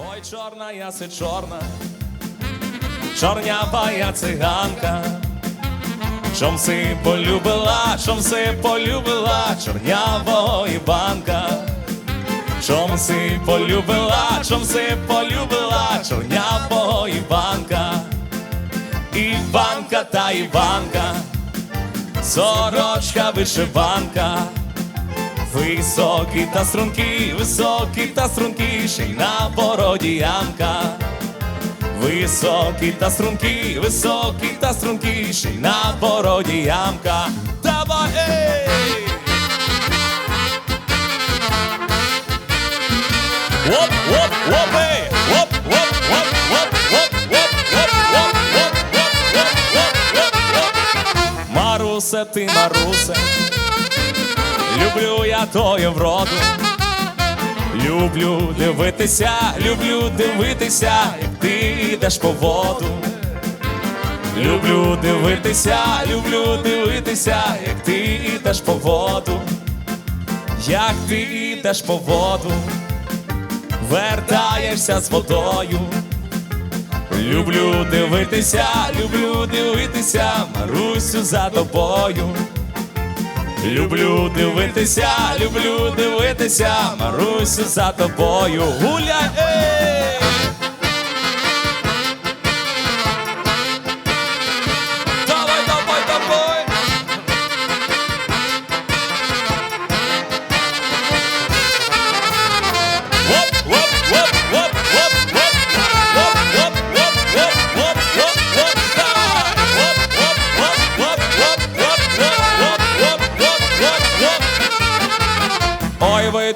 Ой, чорна яси чорна, чорнява циганка. Чом си полюбила, чом си полюбила чорнявого Іванка. Чом си полюбила, чом си полюбила чорнявого Іванка. Іванка та Іванка, сорочка вишиванка. Високі та струнки, високі та струнки, ще й на бороді ямка. Високі та струнки, високі та струнки, ще й на бороді ямка. Давай! Ей! Оп, оп, оп, ей! Оп, оп, оп, оп, оп, оп, оп, оп, оп, оп, оп, оп, оп, оп. Марусе, ти, Марусе, люблю я тою вроду. Люблю дивитися, люблю дивитися, як ти йдеш по воду. Люблю дивитися, люблю дивитися, як ти йдеш по воду, як ти йдеш по воду, вертаєшся з водою. Люблю дивитися, люблю дивитися, Марусю за тобою. Люблю дивитися, люблю дивитися, Марусю за тобою. Гуляй!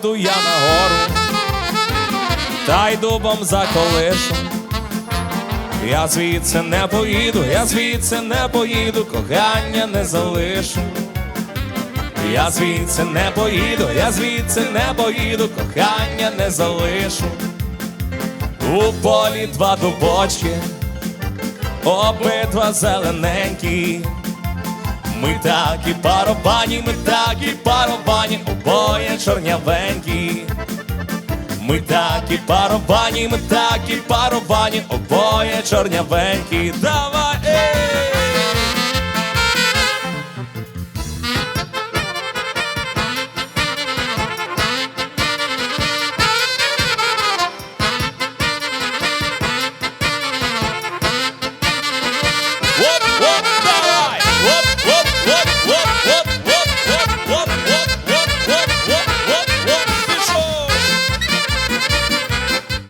Ой, я на гору, та й дубом заколишу. Я звідси не поїду, я звідси не поїду, кохання не залишу. Я звідси не поїду, я звідси не поїду, кохання не залишу. У полі два дубочки, обидва зелененькі. Ми так і барабані, ми так і обоє чорнявенькі. Ми так і барабані, ми так і обоє чорнявенькі. Давай!